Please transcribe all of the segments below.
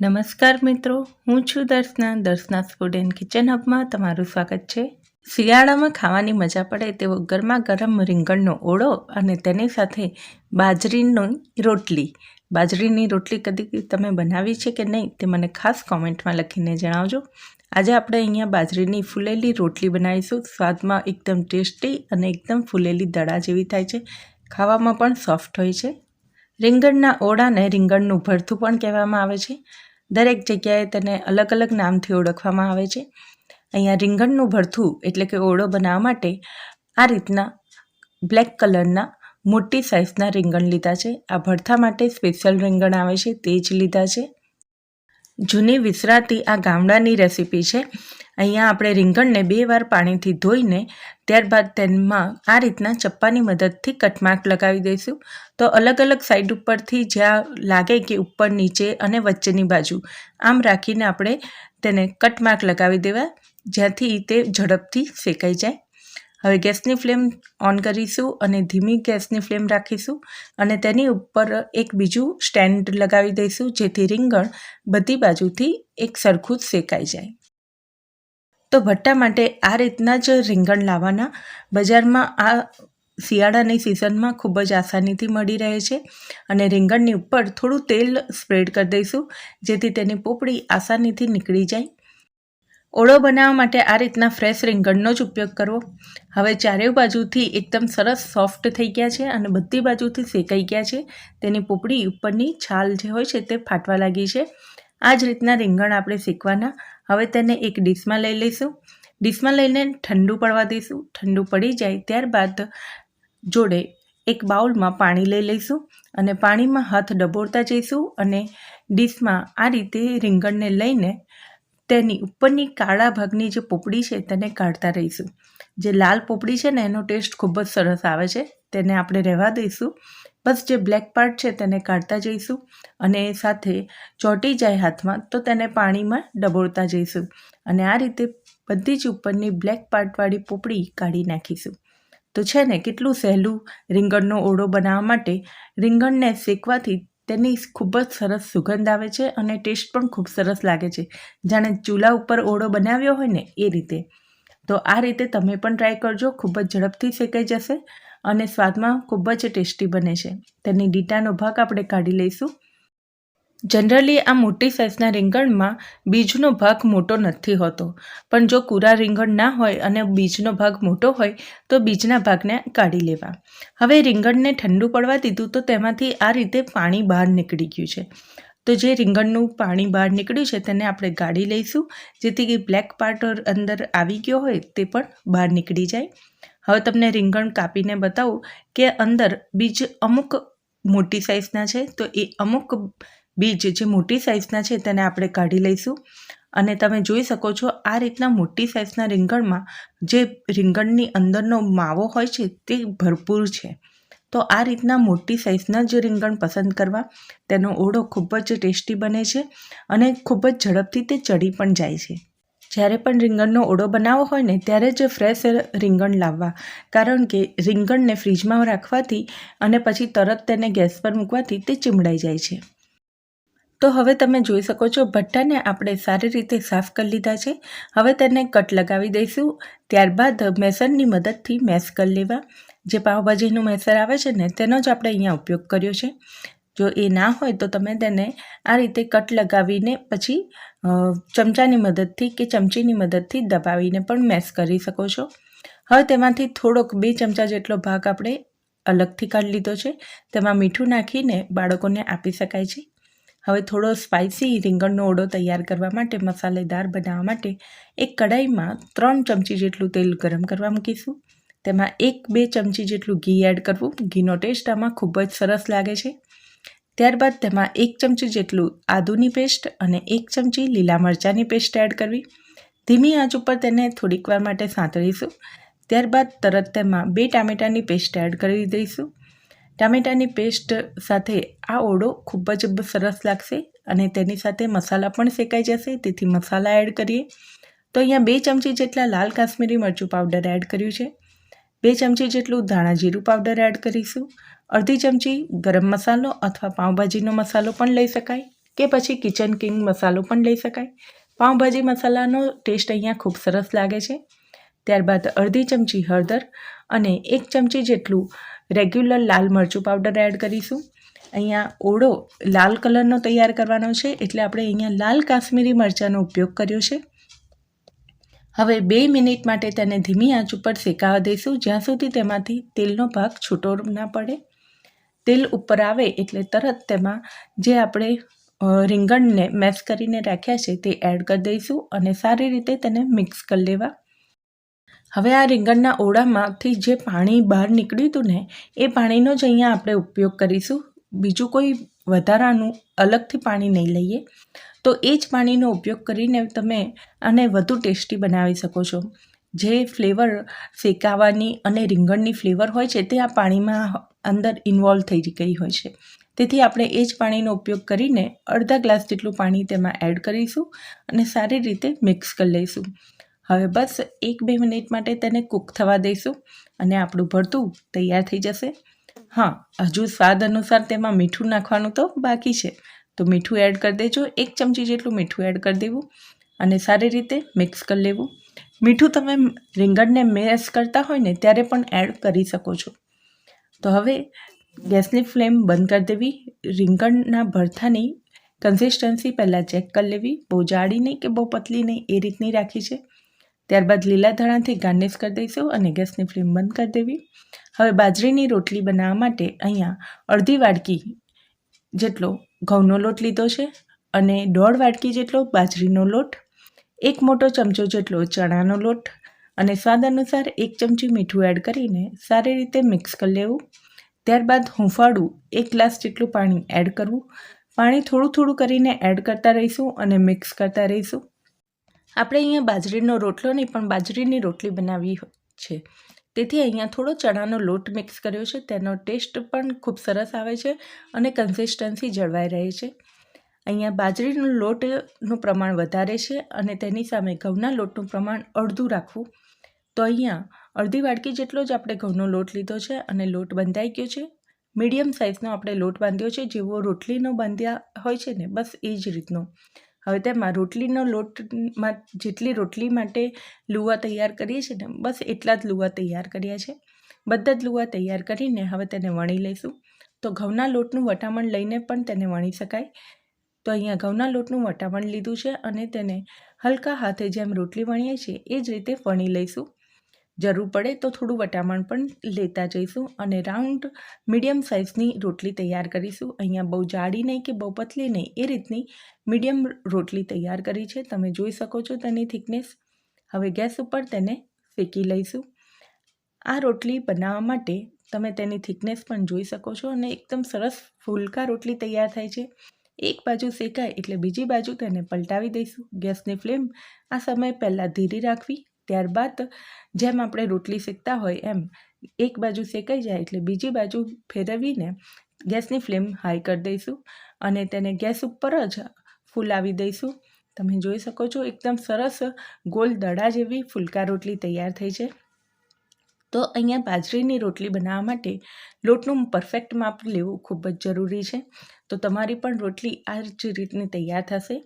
નમસ્કાર મિત્રો, હું છું Darshana. Darshana food and kitchen હબમાં તમારું સ્વાગત છે. શિયાળામાં ખાવાની મજા પડે તેવો ગરમા ગરમ રીંગણનો ઓળો અને તેની સાથે બાજરીની રોટલી. બાજરીની રોટલી કદી તમે બનાવી છે કે નહીં તે મને ખાસ કોમેન્ટમાં લખીને જણાવજો. આજે આપણે અહીંયા બાજરીની ફૂલેલી રોટલી બનાવીશું. સ્વાદમાં એકદમ ટેસ્ટી અને એકદમ ફૂલેલી દડા જેવી થાય છે. ખાવામાં પણ સોફ્ટ હોય છે. રીંગણના ઓળાને રીંગણનું ભરથું પણ કહેવામાં આવે છે. દરેક જગ્યાએ તેને અલગ અલગ નામથી ઓળખવામાં આવે છે. અહીંયા રીંગણનું ભરથું એટલે કે ઓળો બનાવવા માટે આ રીતના બ્લેક કલરના મોટી સાઇઝના રીંગણ લીધા છે. આ ભરથા માટે સ્પેશિયલ રીંગણ આવે છે. તે જ લીધા છે. જૂની વિસરાતી આ ગામડાની રેસીપી છે. અહીંયા આપણે રીંગણને બે વાર પાણીથી ધોઈને, ત્યારબાદ તેમાં આ રીતના ચપ્પાની મદદથી કટમાર્ક લગાવી દઈશું. તો અલગ અલગ સાઈડ ઉપરથી જ્યાં લાગે કે ઉપર, નીચે અને વચ્ચેની બાજુ, આમ રાખીને આપણે તેને કટમાર્ક લગાવી દેવા, જ્યાંથી તે ઝડપથી શેકાઈ જાય. હવે ગેસની ફ્લેમ ઓન કરીશું અને ધીમી ગેસની ફ્લેમ રાખીશું અને તેની ઉપર એક બીજું સ્ટેન્ડ લગાવી દઈશું જેથી રીંગણ બધી બાજુથી એક સરખું જ શેકાઈ જાય. તો ભટ્ટા માટે આ રીતના જ રીંગણ લાવવાના. બજારમાં આ શિયાળાની સિઝનમાં ખૂબ જ આસાનીથી મળી રહે છે અને રીંગણની ઉપર થોડું તેલ સ્પ્રેડ કરી દઈશું જેથી તેની પોપડી આસાનીથી નીકળી જાય. ઓળો બનાવવા માટે આ રીતના ફ્રેશ રીંગણનો જ ઉપયોગ કરવો. હવે ચારેય બાજુથી એકદમ સરસ સોફ્ટ થઈ ગયા છે અને બધી બાજુથી શેકાઈ ગયા છે. તેની પોપડી ઉપરની છાલ જે હોય છે તે ફાટવા લાગી છે. આ જ રીતના રીંગણ આપણે શેકવાના. હવે તેને એક ડીશમાં લઈ લઈશું. ડીશમાં લઈને ઠંડુ પડવા દઈશું. ઠંડુ પડી જાય ત્યારબાદ જોડે એક બાઉલમાં પાણી લઈ લઈશું અને પાણીમાં હાથ ડબોળતા જઈશું અને ડીશમાં આ રીતે રીંગણને લઈને તેની ઉપરની કાળા ભાગની જે પોપડી છે તેને કાઢતા રહીશું. જે લાલ પોપડી છે ને, એનો ટેસ્ટ ખૂબ જ સરસ આવે છે. તેને આપણે રહેવા દઈશું. બસ જે બ્લેક પાર્ટ છે તેને કાઢતા જઈશું અને સાથે ચોંટી જાય હાથમાં તો તેને પાણીમાં ડબોળતા જઈશું અને આ રીતે બધી જ ઉપરની બ્લેક પાર્ટવાળી પોપડી કાઢી નાખીશું. તો છે ને, કેટલું સહેલું રીંગણનો ઓળો બનાવવા માટે રીંગણને શેકવાથી તેની ખૂબ જ સરસ સુગંધ આવે છે અને ટેસ્ટ પણ ખૂબ સરસ લાગે છે. જાણે ચૂલા ઉપર ઓળો બનાવ્યો હોય ને એ રીતે. તો આ રીતે તમે પણ ટ્રાય કરજો, ખૂબ જ ઝડપથી શેકાઈ જશે અને સ્વાદમાં ખૂબ જ ટેસ્ટી બને છે. તેની ડીટાનો ભાગ આપણે કાઢી લઈશું. જનરલી આ મોટી સાઇઝના રીંગણમાં બીજનો ભાગ મોટો નથી હોતો. પણ જો કુરા રીંગણ ના હોય અને બીજનો ભાગ મોટો હોય, તો બીજના ભાગને કાઢી લેવા. હવે રીંગણને ઠંડુ પડવા દીધું, તો તેમાંથી આ રીતે પાણી બહાર નીકળી ગયું છે. તો જે રીંગણનું પાણી બહાર નીકળ્યું છે, તેને આપણે ગાળી લઈશું. જેથી કે બ્લેક પાર્ટ અંદર આવી ગયો હોય, તે પણ બહાર નીકળી જાય. હવે તમને રીંગણ કાપીને બતાવું કે અંદર બીજ અમુક મોટી સાઇઝના છે, તો એ અમુક બીજ જે મોટી સાઇઝના છે તેને આપણે કાઢી લઈશું. અને તમે જોઈ શકો છો આ રીતના મોટી સાઇઝના રીંગણમાં જે રીંગણની અંદરનો માવો હોય છે તે ભરપૂર છે. તો આ રીતના મોટી સાઇઝના જ રીંગણ પસંદ કરવા તેનો ઓળો ખૂબ જ ટેસ્ટી બને છે અને ખૂબ જ ઝડપથી તે ચડી પણ જાય છે. જ્યારે પણ રીંગણનો ઓળો બનાવવો હોય ને ત્યારે જ ફ્રેશ રીંગણ લાવવા. કારણ કે રીંગણને ફ્રીજમાં રાખવાથી અને પછી તરત તેને ગેસ પર મૂકવાથી તે ચીમડાઈ જાય છે. તો હવે તમે જોઈ શકો છો ભઠ્ઠાને આપણે સારી રીતે સાફ કરી લીધા છે. હવે તેને કટ લગાવી દઈશું. ત્યારબાદ મેસરની મદદથી મેસ કરી લેવા. જે પાવભાજીનું મેસર આવે છે ને, તેનો જ આપણે અહીંયા ઉપયોગ કર્યો છે. જો એ ના હોય તો તમે તેને આ રીતે કટ લગાવીને પછી ચમચાની મદદથી કે ચમચીની મદદથી દબાવીને પણ મેસ કરી શકો છો. હવે તેમાંથી થોડોક બે ચમચા જેટલો ભાગ આપણે અલગથી કાઢી લીધો છે. તેમાં મીઠું નાખીને બાળકોને આપી શકાય છે. હવે થોડો સ્પાઇસી રીંગણનો ઓળો તૈયાર કરવા માટે, મસાલેદાર બનાવવા માટે એક કડાઈમાં ત્રણ ચમચી જેટલું તેલ ગરમ કરવા મૂકીશું. તેમાં એક બે ચમચી જેટલું ઘી એડ કરવું. ઘીનો ટેસ્ટ આમાં ખૂબ જ સરસ લાગે છે. ત્યારબાદ તેમાં એક ચમચી જેટલું આદુની પેસ્ટ અને એક ચમચી લીલા મરચાંની પેસ્ટ એડ કરવી. ધીમી આંચ ઉપર તેને થોડીક વાર માટે સાંતળીશું. ત્યારબાદ તરત તેમાં બે ટામેટાની પેસ્ટ એડ કરી દઈશું. ટામેટાની પેસ્ટ સાથે આ ઓળો ખૂબ જ સરસ લાગશે અને તેની સાથે મસાલા પણ શેકાઈ જશે. તેથી મસાલા એડ કરીએ. તો અહીંયા બે ચમચી જેટલા લાલ કાશ્મીરી મરચું પાવડર એડ કર્યું છે. બે ચમચી જેટલું ધાણા જીરું પાવડર એડ કરીશું. અડધી ચમચી ગરમ મસાલો અથવા પાઉંભાજીનો મસાલો પણ લઈ શકાય કે પછી કિચન કિંગ મસાલો પણ લઈ શકાય. પાઉંભાજી મસાલાનો ટેસ્ટ અહીંયા ખૂબ સરસ લાગે છે. ત્યારબાદ અડધી ચમચી હળદર અને એક ચમચી જેટલું રેગ્યુલર લાલ મરચું પાવડર એડ કરીશું. અહીંયા ઓળો લાલ કલરનો તૈયાર કરવાનો છે, એટલે આપણે અહીંયા લાલ કાશ્મીરી મરચાંનો ઉપયોગ કર્યો છે. હવે બે મિનિટ માટે તેને ધીમી આંચ ઉપર શેકાવા દઈશું, જ્યાં સુધી તેમાંથી તેલનો ભાગ છૂટો ના પડે. તેલ ઉપર આવે એટલે તરત તેમાં જે આપણે રીંગણને મેશ કરીને રાખ્યા છે તે એડ કરી દઈશું અને સારી રીતે તેને મિક્સ કરી લેવા. હવે આ રીંગણના ઓળામાંથી જે પાણી બહાર નીકળ્યું હતું ને, એ પાણીનો જ અહીંયા આપણે ઉપયોગ કરીશું. બીજું કોઈ વધારાનું અલગથી પાણી નહીં લઈએ. તો એ જ પાણીનો ઉપયોગ કરીને તમે આને વધુ ટેસ્ટી બનાવી શકો છો. જે ફ્લેવર શેકાવાની અને રીંગણની ફ્લેવર હોય છે, તે આ પાણીમાં અંદર ઇન્વોલ્વ થઈ ગઈ હોય છે. તેથી આપણે એ જ પાણીનો ઉપયોગ કરીને અડધા ગ્લાસ જેટલું પાણી તેમાં એડ કરીશું અને સારી રીતે મિક્સ કરી લઈશું. હવે બસ એક બે મિનિટ માટે તેને કૂક થવા દઈશું અને આપણું ભરતું તૈયાર થઈ જશે. હા, હજુ સ્વાદ અનુસાર તેમાં મીઠું નાખવાનું તો બાકી છે. તો મીઠું એડ કરી દેજો, એક ચમચી જેટલું મીઠું એડ કરી દેવું અને સારી રીતે મિક્સ કરી લેવું. મીઠું તમે રીંગણને મેશ કરતા હોય ને ત્યારે પણ એડ કરી શકો છો. તો હવે ગેસની ફ્લેમ બંધ કરી દેવી. રીંગણના ભરથાની કન્સિસ્ટન્સી પહેલાં ચેક કરી લેવી. બહુ જાડી નહીં કે બહુ પતલી નહીં, એ રીતની રાખી છે. ત્યારબાદ લીલા ધાણાથી ગાર્નિશ કરી દઈશું અને ગેસની ફ્લેમ બંધ કરી દેવી. હવે બાજરીની રોટલી બનાવવા માટે અહીંયા અડધી વાડકી જેટલો ઘઉંનો લોટ લીધો છે અને દોઢ વાડકી જેટલો બાજરીનો લોટ, એક મોટો ચમચો જેટલો ચણાનો લોટ અને સ્વાદ અનુસાર એક ચમચી મીઠું એડ કરીને સારી રીતે મિક્સ કરી લેવું. ત્યારબાદ હુંફાળું એક ગ્લાસ જેટલું પાણી એડ કરવું. પાણી થોડું થોડું કરીને એડ કરતા રહીશું અને મિક્સ કરતા રહીશું. આપણે અહીંયા બાજરીનો રોટલો નહીં, પણ બાજરીની રોટલી બનાવી છે. તેથી અહીંયા થોડો ચણાનો લોટ મિક્સ કર્યો છે. તેનો ટેસ્ટ પણ ખૂબ સરસ આવે છે અને કન્સિસ્ટન્સી જળવાઈ રહે છે. અહીંયા બાજરીનો લોટનું પ્રમાણ વધારે છે અને તેની સામે ઘઉંના લોટનું પ્રમાણ અડધું રાખવું. તો અહીંયા અડધી વાડકી જેટલો જ આપણે ઘઉંનો લોટ લીધો છે અને લોટ બંધાઈ ગયો છે. મીડિયમ સાઇઝનો આપણે લોટ બાંધ્યો છે. જેવો રોટલીનો બાંધ્યા હોય છે ને, બસ એ જ રીતનો. હવે તેમાં રોટલીનો લોટમાં જેટલી રોટલી માટે લુવા તૈયાર કરીએ છીએ ને, બસ એટલા જ લુવા તૈયાર કર્યા છે. બધા જ લુવા તૈયાર કરીને હવે તેને વણી લઈશું. તો ઘઉંના લોટનું વટામણ લઈને પણ તેને વણી શકાય. તો અહીંયા ઘઉંના લોટનું વટામણ લીધું છે અને તેને હલકા હાથે જેમ રોટલી વણીએ છીએ, એ જ રીતે વણી લઈશું. જરૂર પડે તો થોડું વટામણ પણ લેતા જઈશું અને રાઉન્ડ મીડિયમ સાઇઝની રોટલી તૈયાર કરીશું. અહીંયા બહુ જાડી નહીં કે બહુ પતલી નહીં, એ રીતની મીડિયમ રોટલી તૈયાર કરી છે. તમે જોઈ શકો છો તેની થિકનેસ. હવે ગેસ ઉપર તેને શેકી લઈશું. આ રોટલી બનાવવા માટે તમે તેની થિકનેસ પણ જોઈ શકો છો અને એકદમ સરસ ફૂલકા રોટલી તૈયાર થાય છે. એક બાજુ શેકાય એટલે બીજી બાજુ તેને પલટાવી દઈશું. ગેસની ફ્લેમ આ સમય પહેલાં ધીરી રાખવી. ત્યારબાદ જેમ આપણે રોટલી શેકતા હોય એમ, એક બાજુ શેકાઈ જાય એટલે બીજી બાજુ ફેરવીને ગેસની ફ્લેમ હાઈ કરી દઈશું અને તેને ગેસ ઉપર જ ફૂલાવી દઈશું. તમે જોઈ શકો છો એકદમ સરસ ગોલ દડા જેવી ફુલકા રોટલી તૈયાર થઈ છે. તો અહીંયા બાજરીની રોટલી બનાવવા માટે લોટનું પરફેક્ટ માપ લેવું ખૂબ જ જરૂરી છે. તો તમારી પણ રોટલી આ જ રીતની તૈયાર થશે.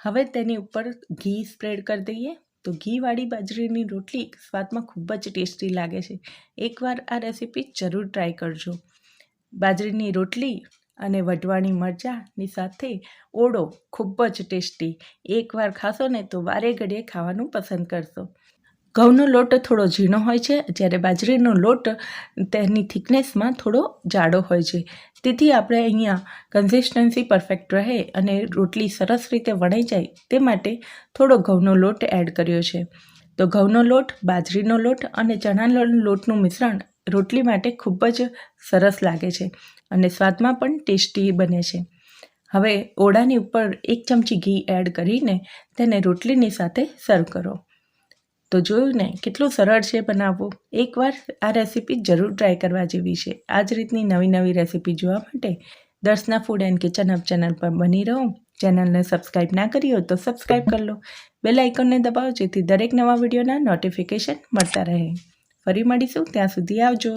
હવે તેની ઉપર ઘી સ્પ્રેડ કરી દઈએ. તો ઘીવાળી બાજરીની રોટલી સ્વાદમાં ખૂબ જ ટેસ્ટી લાગે છે. એકવાર આ રેસીપી જરૂર ટ્રાય કરજો. બાજરીની રોટલી અને વઢવાણી મરચાંની સાથે ઓળો ખૂબ જ ટેસ્ટી. એકવાર ખાશો ને તો વારે ઘડીએ ખાવાનું પસંદ કરશો. ઘઉંનો લોટ થોડો ઝીણો હોય છે. જ્યારે બાજરીનો લોટ તેની થિકનેસમાં થોડો જાડો હોય છે. તેથી આપણે અહીંયા કન્સિસ્ટન્સી પરફેક્ટ રહે અને રોટલી સરસ રીતે વણાઈ જાય તે માટે થોડો ઘઉંનો લોટ એડ કર્યો છે. તો ઘઉંનો લોટ, બાજરીનો લોટ અને ચણાનો લોટનું મિશ્રણ રોટલી માટે ખૂબ જ સરસ લાગે છે અને સ્વાદમાં પણ ટેસ્ટી બને છે. હવે ઓળાની ઉપર એક ચમચી ઘી એડ કરીને તેને રોટલીની સાથે સર્વ કરો. તો જોયું ને, કેટલું સરળ છે બનાવવું. એકવાર આ રેસીપી જરૂર ટ્રાય કરવા જેવી છે. આ જ રીતની નવી નવી રેસીપી જોવા માટે Darshana food and kitchen hub channel પર બની રહો. ચેનલને સબસ્ક્રાઈબ ના કરી હોય તો સબસ્ક્રાઈબ કરી લો. બેલ આઇકોનને દબાવો જેથી દરેક નવા વિડીયોના નોટિફિકેશન મળતા રહે. ફરી મળીશું, ત્યાં સુધી આવજો.